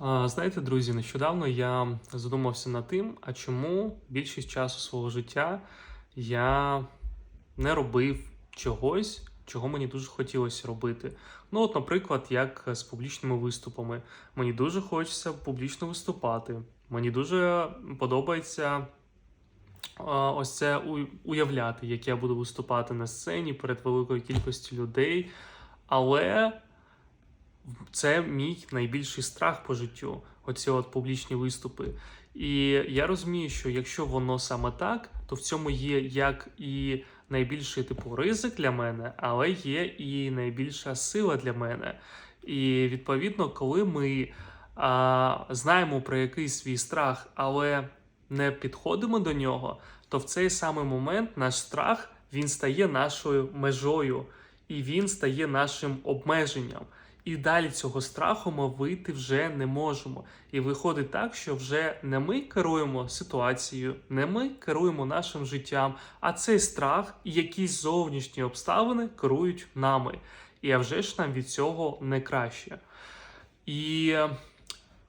Знаєте, друзі, нещодавно я задумався над тим, а чому більшість часу свого життя я не робив чогось, чого мені дуже хотілося робити. Ну, от, наприклад, як з публічними виступами. Мені дуже хочеться публічно виступати. Мені дуже подобається ось це уявляти, як я буду виступати на сцені перед великою кількістю людей. Але це мій найбільший страх по життю, оці от публічні виступи. І я розумію, що якщо воно саме так, то в цьому є як і найбільший типу ризик для мене, але є і найбільша сила для мене. І відповідно, коли ми а, знаємо про якийсь свій страх, але не підходимо до нього, то в цей самий момент наш страх він стає нашою межою, і він стає нашим обмеженням. І далі цього страху ми вийти вже не можемо. І виходить так, що вже не ми керуємо ситуацією, не ми керуємо нашим життям, а цей страх і якісь зовнішні обставини керують нами. І а вже ж нам від цього не краще. І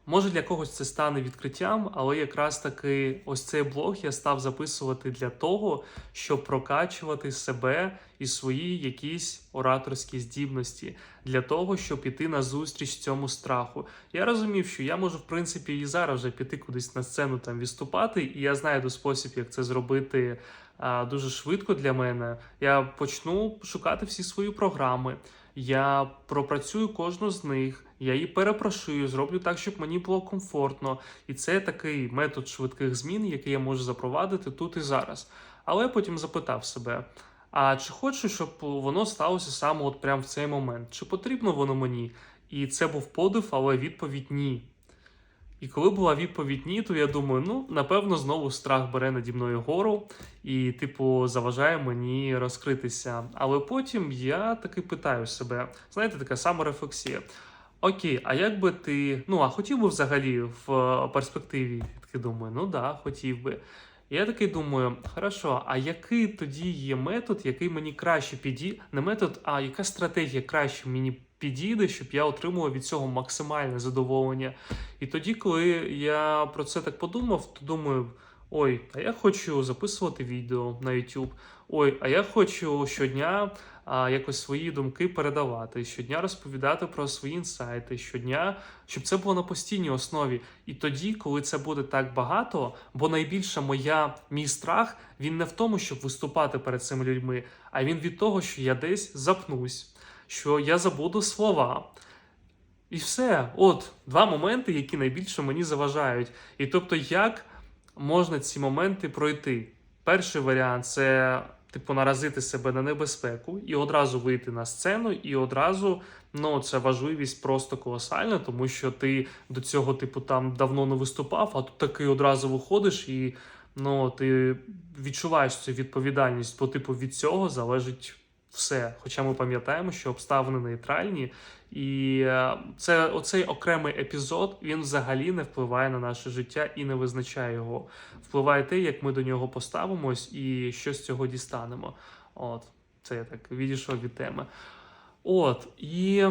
може для когось це стане відкриттям, але якраз таки ось цей блог я став записувати для того, щоб прокачувати себе і свої якісь ораторські здібності, для того, щоб піти на зустріч цьому страху. Я розумів, що я можу, в принципі, і зараз вже піти кудись на сцену там виступати, і я знайду спосіб, як це зробити а, дуже швидко для мене. Я почну шукати всі свої програми. Я пропрацюю кожну з них, я її перепрошую, зроблю так, щоб мені було комфортно. І це такий метод швидких змін, який я можу запровадити тут і зараз. Але потім запитав себе: а чи хочу, щоб воно сталося саме от прямо в цей момент? Чи потрібно воно мені? І це був подив, але відповідь ні. І коли була відповідь ні, то я думаю, ну напевно, знову страх бере наді мною гору і, типу, заважає мені розкритися. Але потім я таки питаю себе: знаєте, така саморефлексія. Окей, а як би ти. Ну, а хотів би взагалі в е, перспективі? Я такий думаю, ну да, хотів би. Я такий думаю, хорошо, а який тоді є метод, який мені краще підійде? Не метод, а яка стратегія краще мені підійде, щоб я отримував від цього максимальне задоволення. І тоді, коли я про це так подумав, то думаю: ой, а я хочу записувати відео на YouTube. Ой, а я хочу щодня а, якось свої думки передавати, щодня розповідати про свої інсайти, щодня, щоб це було на постійній основі. І тоді, коли це буде так багато, бо найбільша моя мій страх він не в тому, щоб виступати перед цими людьми, а він від того, що я десь запнусь, що я забуду слова. І все, от два моменти, які найбільше мені заважають. І тобто, як можна ці моменти пройти? Перший варіант це типу наразити себе на небезпеку і одразу вийти на сцену, і одразу ну це важливість просто колосальна, тому що ти до цього, типу, там давно не виступав, а тут таки одразу виходиш і ну ти відчуваєш цю відповідальність, бо типу від цього залежить все. Хоча ми пам'ятаємо, що обставини нейтральні, і е, це оцей окремий епізод він взагалі не впливає на наше життя і не визначає його. Впливає те, як ми до нього поставимось і що з цього дістанемо. От, це я так відійшов від теми. От, і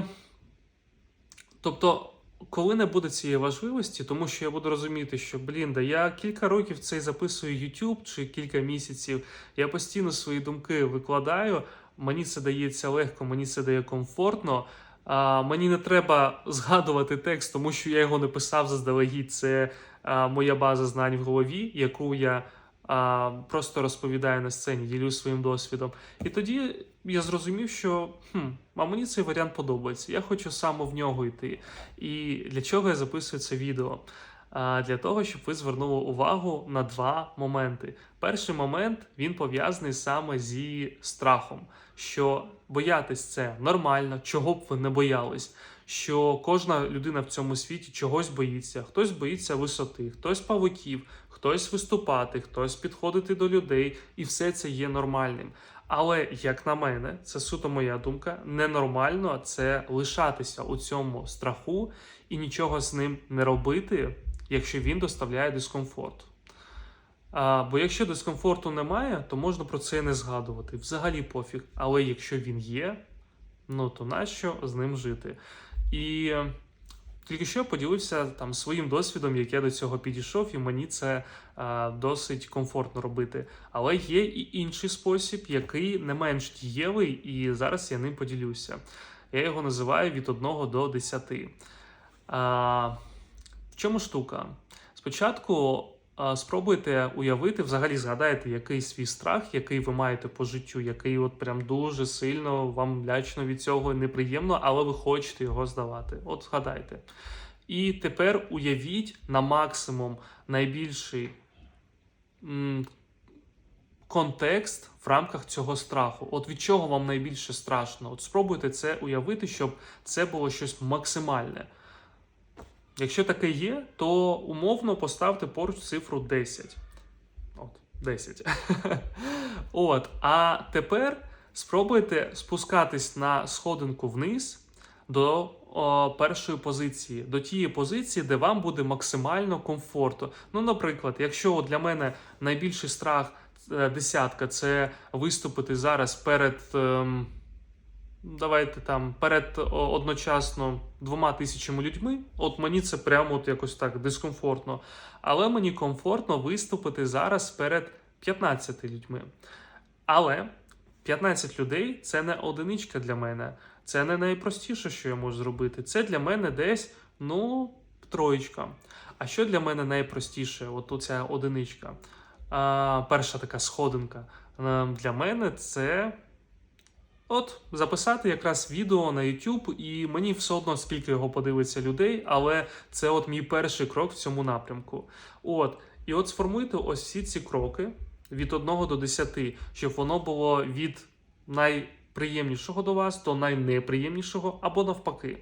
тобто, коли не буде цієї важливості, тому що я буду розуміти, що блін, да я кілька років цей записую YouTube чи кілька місяців, я постійно свої думки викладаю. Мені це дається легко, мені це дає комфортно. А, мені не треба згадувати текст, тому що я його не писав заздалегідь. Це а, моя база знань в голові, яку я а, просто розповідаю на сцені, ділю своїм досвідом. І тоді я зрозумів, що хм, а мені цей варіант подобається. Я хочу саме в нього йти. І для чого я записую це відео? А, Для того, щоб ви звернули увагу на два моменти. Перший момент він пов'язаний саме зі страхом, що боятись це нормально, чого б ви не боялись. Що кожна людина в цьому світі чогось боїться. Хтось боїться висоти, хтось павуків, хтось виступати, хтось підходити до людей, і все це є нормальним. Але як на мене, це суто моя думка, ненормально це лишатися у цьому страху і нічого з ним не робити, якщо він доставляє дискомфорт. А, бо якщо дискомфорту немає, то можна про це не згадувати. Взагалі пофіг. Але якщо він є, ну то нащо з ним жити? І Тільки що я поділився там своїм досвідом, як я до цього підійшов, і мені це е, досить комфортно робити. Але є і інший спосіб, який не менш дієвий, і зараз я ним поділюся. Я його називаю від 1 до 10. А, в чому штука? Спочатку а, спробуйте уявити, взагалі згадайте, який свій страх, який ви маєте по життю, який от прям дуже сильно вам лячно від цього неприємно, але ви хочете його здавати. От згадайте. І тепер уявіть на максимум найбільший контекст в рамках цього страху. От від чого вам найбільше страшно? От спробуйте це уявити, щоб це було щось максимальне. Якщо таке є, то умовно поставте поруч цифру 10. От, 10. От. А тепер спробуйте спускатись на сходинку вниз до о, першої позиції, до тієї позиції, де вам буде максимально комфортно. Ну, наприклад, якщо для мене найбільший страх е, десятка це виступити зараз перед. Ем, Давайте там перед одночасно двома тисячами людьми. От мені це прямо от якось так дискомфортно. Але мені комфортно виступити зараз перед 15 людьми. Але 15 людей це не одиничка для мене. Це не найпростіше, що я можу зробити. Це для мене десь, ну, троєчка. А що для мене найпростіше? От оця одиничка. А, перша така сходинка. Е, Для мене це. От записати якраз відео на YouTube, і мені все одно скільки його подивиться людей, але це от мій перший крок в цьому напрямку. От, і от сформуйте ось всі ці кроки від 1 до 10, щоб воно було від найприємнішого до вас до найнеприємнішого, або навпаки.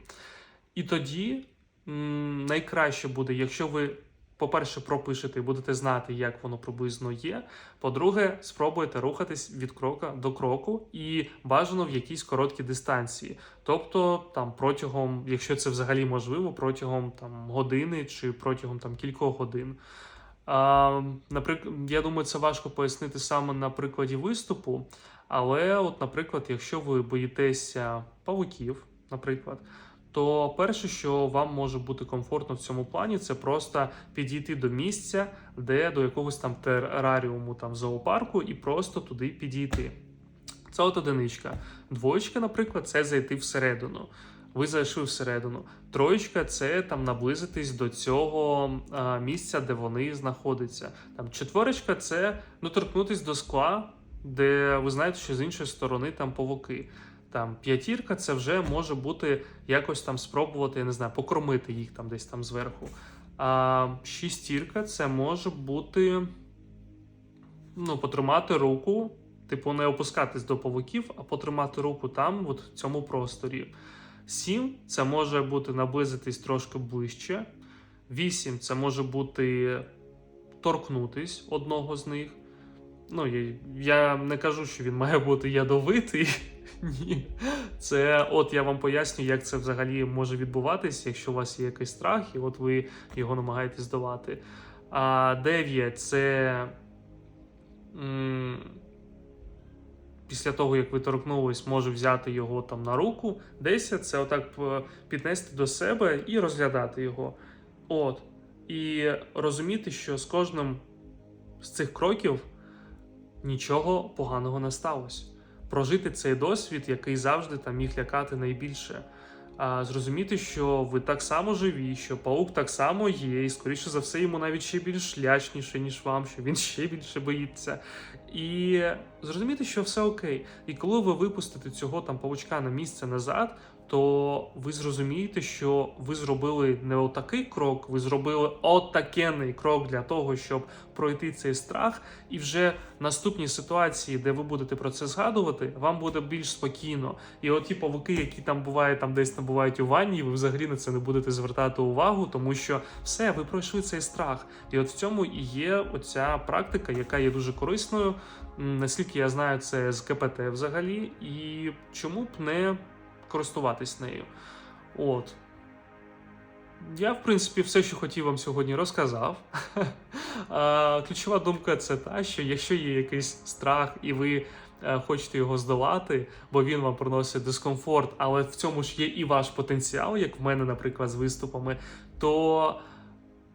І тоді м, найкраще буде, якщо ви. По-перше, пропишете і будете знати, як воно приблизно є. По-друге, спробуйте рухатись від крока до кроку і бажано в якійсь короткій дистанції. Тобто, там протягом, якщо це взагалі можливо, протягом там години чи протягом там кількох годин. А, наприклад, я думаю, це важко пояснити саме на прикладі виступу. Але, от, наприклад, якщо ви боїтеся павуків, наприклад. То перше, що вам може бути комфортно в цьому плані, це просто підійти до місця, де до якогось там тераріуму там зоопарку, і просто туди підійти. Це от одиничка. Двоєчка, наприклад, це зайти всередину. Ви зайшли всередину. Троєчка це там наблизитись до цього а, місця, де вони знаходяться. Там четверочка це доторкнутись до скла, де ви знаєте, що з іншої сторони там павуки. Там п'ятірка це вже може бути якось там спробувати, я не знаю, покормити їх там десь там зверху. А шістірка це може бути ну, потримати руку, типу, не опускатись до павуків, а потримати руку там, от в цьому просторі. Сім це може бути наблизитись трошки ближче. Вісім це може бути торкнутись одного з них. Ну, я, я не кажу, що він має бути ядовитий. Ні. Це от я вам поясню, як це взагалі може відбуватись, якщо у вас є якийсь страх, і от ви його намагаєтесь здолати. А 9 це. Після того, як ви торкнулись, може взяти його там на руку. 10 це отак піднести до себе і розглядати його. От. І розуміти, що з кожним з цих кроків нічого поганого не сталося. Прожити цей досвід, який завжди там міг лякати найбільше. А зрозуміти, що ви так само живі, що паук так само є, і скоріше за все, йому навіть ще більш лячніше, ніж вам, що він ще більше боїться. І зрозуміти, що все окей. І коли ви випустите цього там паучка на місце назад, то ви зрозумієте, що ви зробили не отакий крок, ви зробили отакенний крок для того, щоб пройти цей страх, і вже в наступній ситуації, де ви будете про це згадувати, вам буде більш спокійно. І от ті павуки, які там бувають, там десь набувають у ванні, ви взагалі на це не будете звертати увагу, тому що все, ви пройшли цей страх. І от в цьому і є оця практика, яка є дуже корисною. Наскільки я знаю, це з КПТ взагалі, і чому б не користуватись нею. От. Я, в принципі, все, що хотів вам сьогодні, розказав. Ключова думка це та, що якщо є якийсь страх, і ви е, хочете його здолати, бо він вам приносить дискомфорт, але в цьому ж є і ваш потенціал, як в мене, наприклад, з виступами, то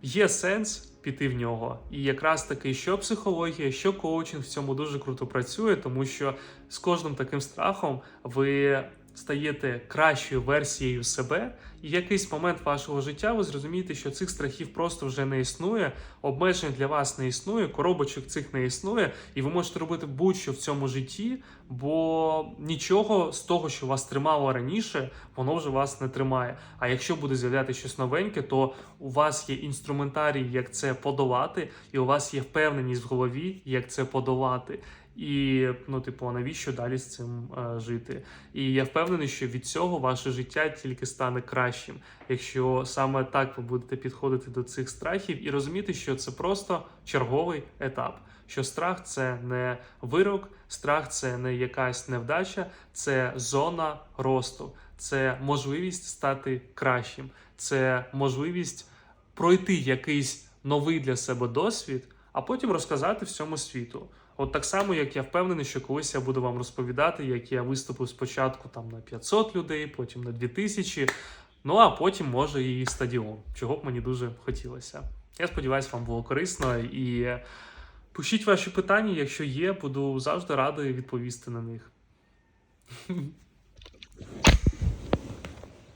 є сенс піти в нього. І якраз таки, що психологія, що коучинг в цьому дуже круто працює, тому що з кожним таким страхом ви стаєте кращою версією себе, і в якийсь момент вашого життя ви зрозумієте, що цих страхів просто вже не існує, обмежень для вас не існує, коробочок цих не існує, і ви можете робити будь-що в цьому житті, бо нічого з того, що вас тримало раніше, воно вже вас не тримає. А якщо буде з'являти щось новеньке, то у вас є інструментарій, як це подолати, і у вас є впевненість в голові, як це подолати. І ну, типу, навіщо далі з цим е, жити? І я впевнений, що від цього ваше життя тільки стане кращим, якщо саме так ви будете підходити до цих страхів і розуміти, що це просто черговий етап. Що страх це не вирок, страх це не якась невдача, це зона росту, це можливість стати кращим, це можливість пройти якийсь новий для себе досвід, а потім розказати всьому світу. От так само, як я впевнений, що колись я буду вам розповідати, як я виступив спочатку там на 500 людей, потім на 2000, ну а потім може і стадіон, чого б мені дуже хотілося. Я сподіваюся, вам було корисно і пишіть ваші питання, якщо є, буду завжди радий відповісти на них.